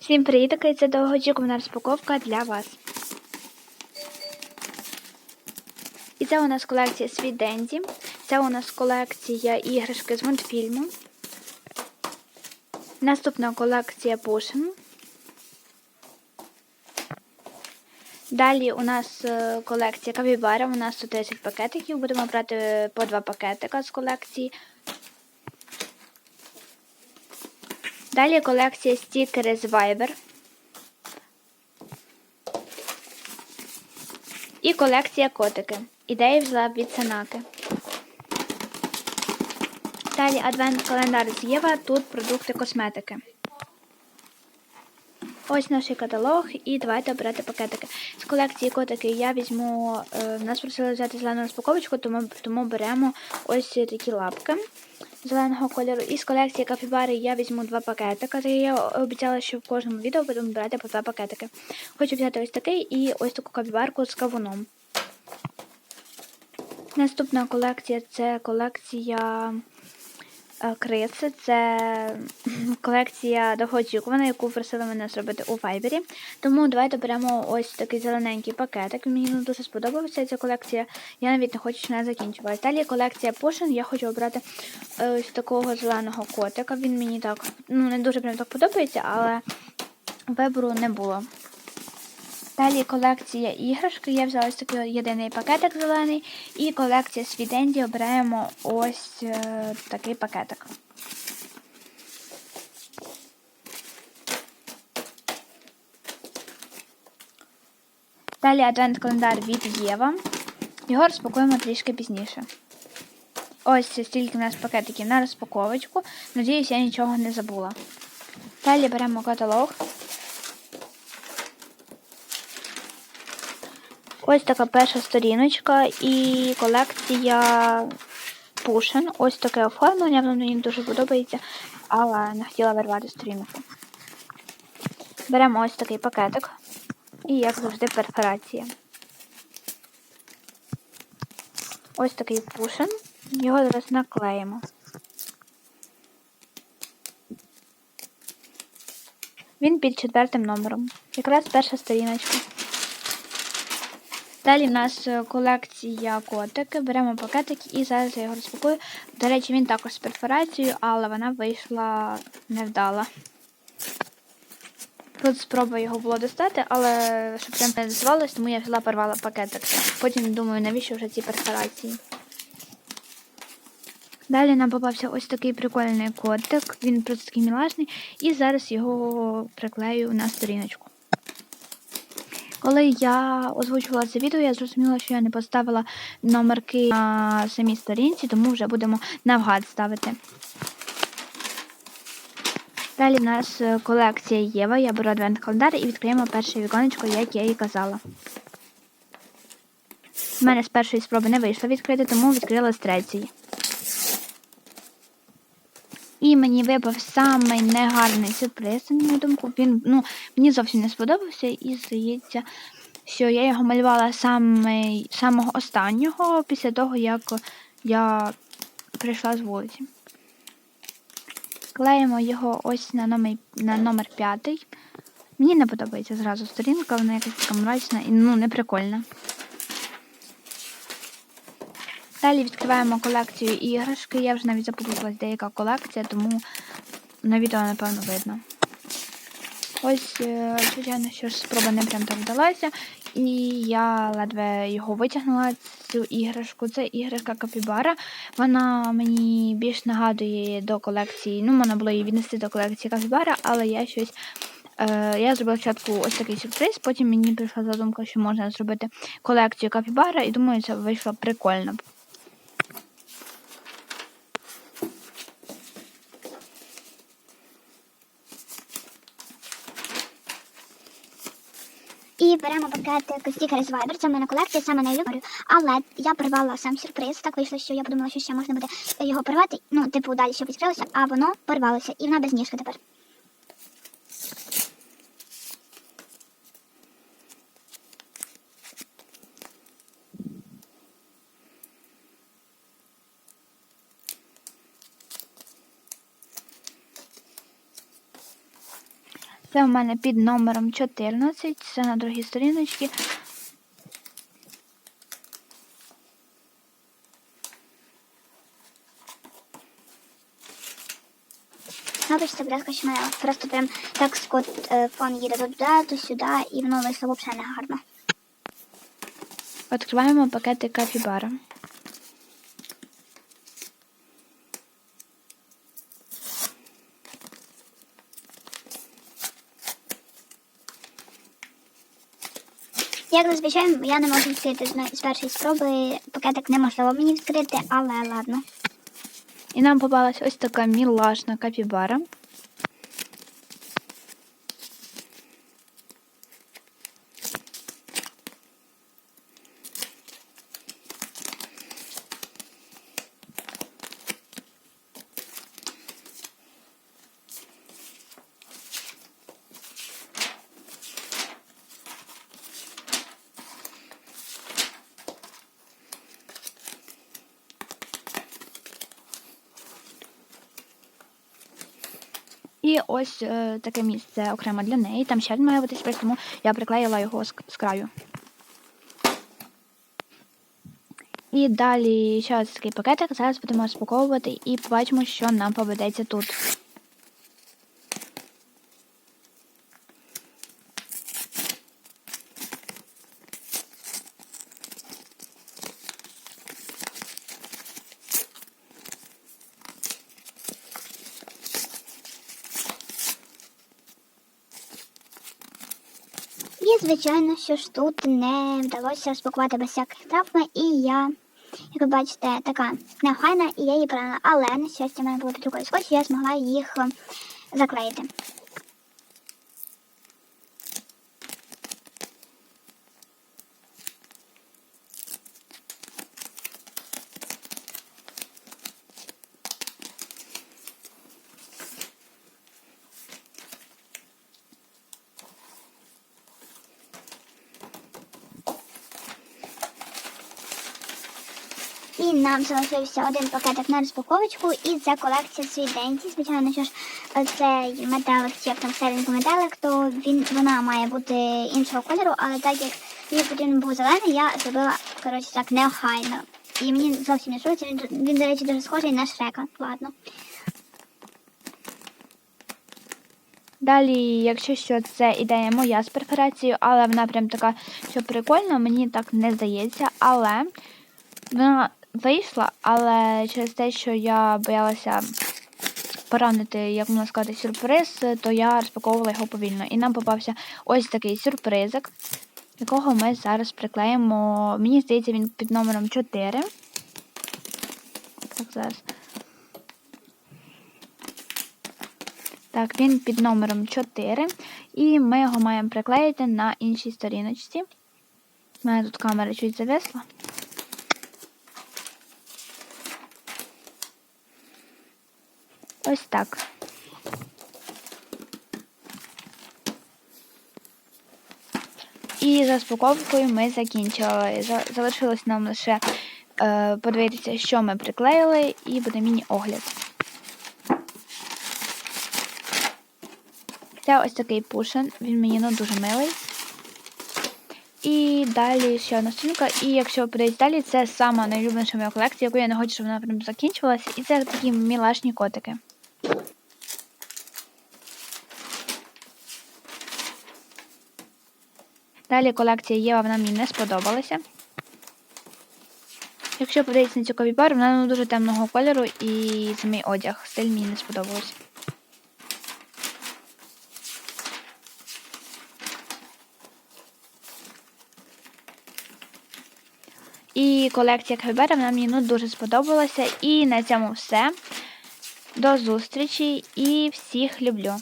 Всім привіт, і це довгоочікувана розпаковка для вас. І це у нас колекція Світ Денді. Це у нас колекція іграшки з мультфільму. Наступна колекція Пушин. Далі у нас е, колекція Кавібара. У нас 110 пакетиків. Будемо брати по два пакетика з колекції. Далі колекція стікери з Viber. І колекція котики. Ідеї взяла від Санаки. Далі адвент-календар з Єва. Тут продукти косметики. Ось наш каталог, і давайте обирати пакетики. З колекції котики я візьму. Е, нас просили взяти зелену розпаковочку, тому, тому беремо ось такі лапки зеленого кольору. І з колекції кафібари я візьму два пакетика. Так я обіцяла, що в кожному відео будемо брати по два пакетики. Хочу взяти ось такий і ось таку кафібарку з кавуном. Наступна колекція це колекція криси. Це колекція довгоочікувана, яку просили мене зробити у Вайбері. Тому давайте беремо ось такий зелененький пакетик. Мені дуже сподобалася ця колекція. Я навіть не хочу, щоб вона закінчувалась. Далі колекція Пушин. Я хочу обрати е, ось такого зеленого котика. Він мені так ну не дуже прям так подобається, але вибору не було. Далі колекція іграшки. Я взяла ось такий єдиний пакетик зелений. І колекція Свіденді обираємо ось е, такий пакетик. Далі адвент-календар від Єва. Його розпакуємо трішки пізніше. Ось стільки у нас пакетиків на розпаковочку. Надіюсь, я нічого не забула. Далі беремо каталог. Ось така перша сторіночка і колекція Пушин. Ось таке оформлення, воно мені дуже подобається, але не хотіла вирвати сторінку. Беремо ось такий пакетик. І, як завжди, перфорація. Ось такий пушин. Його зараз наклеїмо. Він під четвертим номером. Якраз перша сторіночка. Далі в нас е, колекція котики. Беремо пакетик і зараз я його розпакую. До речі, він також з перфорацією, але вона вийшла невдала. Тут спроба його було достати, але щоб прям не дозволилось, тому я взяла порвала пакетик. Потім думаю, навіщо вже ці перфорації. Далі нам попався ось такий прикольний котик, він просто такий мілашний, і зараз його приклею на сторіночку. Коли я озвучувала це відео, я зрозуміла, що я не поставила номерки на самій сторінці, тому вже будемо навгад ставити. Далі в нас е, колекція Єва. Я беру адвент календар і відкриємо перше віконечко, як я і казала. У мене з першої спроби не вийшло відкрити, тому відкрила з третьої. І мені випав самий негарний сюрприз, на мою думку. Він ну, мені зовсім не сподобався і здається, що я його малювала саме, самого останнього після того, як я прийшла з вулиці. Клеїмо його ось на номер на номер 5. Мені не подобається зразу сторінка, вона якась така мрачна і ну, не прикольна. Далі відкриваємо колекцію іграшки. Я вже навіть запуталась деяка колекція, тому на відео, напевно, видно. Ось, е, звичайно, що ж спроба не прям так вдалася. І я ледве його витягнула, цю іграшку. Це іграшка Капібара. Вона мені більш нагадує до колекції. Ну, можна було її віднести до колекції Капібара, але я щось. Е, я зробила спочатку ось такий сюрприз, потім мені прийшла задумка, що можна зробити колекцію Капібара, і думаю, це вийшло прикольно. І беремо пакет стікери з Viber. Це в мене колекція, саме найлюблю. Але я порвала сам сюрприз. Так вийшло, що я подумала, що ще можна буде його порвати. Ну, типу, далі ще відкрилося, а воно порвалося. І вона без ніжки тепер. Це в мене під номером 14, це на другій сторіночці. Напишіть, будь ласка, що мене просто прям так скот е, фон їде туди, то сюди, і воно вийшло взагалі не гарно. Відкриваємо пакети капібара. Як зазвичай, я не можу відкрити з першої спроби. Пакетик неможливо мені відкрити, але ладно. І нам попалась ось така мілашна капібара. І ось е, таке місце окремо для неї. Там ще має бути сюрприз, тому я приклеїла його з, з краю. І далі ще ось такий пакетик. Зараз будемо розпаковувати і побачимо, що нам поведеться тут. Звичайно, що ж тут не вдалося розпакувати без всяких травм, і я, як ви бачите, така неохайна, і я її поранила. Але, на щастя, в мене було під рукою скотч, і я змогла їх е, заклеїти. Нам залишився один пакетик на розпаковочку, і це колекція Свіденці. Звичайно, що ж цей метелик, чи як там середньо метелик, то він вона має бути іншого кольору, але так як мені потрібен був зелений, я зробила коротше так неохайно. І мені зовсім не шується. Він, він, до речі, дуже схожий на шрека. Ладно. Далі, якщо що, це ідея моя з перфорацією, але вона прям така, що прикольна, мені так не здається. Але вона вийшла, але через те, що я боялася поранити, як можна сказати, сюрприз, то я розпаковувала його повільно. І нам попався ось такий сюрпризик, якого ми зараз приклеїмо. Мені здається, він під номером 4. Так, зараз. Так, він під номером 4. І ми його маємо приклеїти на іншій сторіночці. У мене тут камера чуть зависла. Ось так. І з розпаковкою ми закінчили. Залишилось нам лише е, подивитися, що ми приклеїли, і буде міні-огляд. Це ось такий пушин, він мені ну, дуже милий. І далі ще одна сторінка. І якщо ви подивитесь далі, це сама найулюбленіша моя колекція, яку я не хочу, щоб вона прям закінчувалася. І це такі мілашні котики. Далі колекція Єва, вона мені не сподобалася. Якщо подивитися на цю копіпар, вона ну, дуже темного кольору і самий одяг. Стиль мені не сподобався. І колекція Квебера вона мені ну, дуже сподобалася. І на цьому все. До зустрічі і всіх люблю!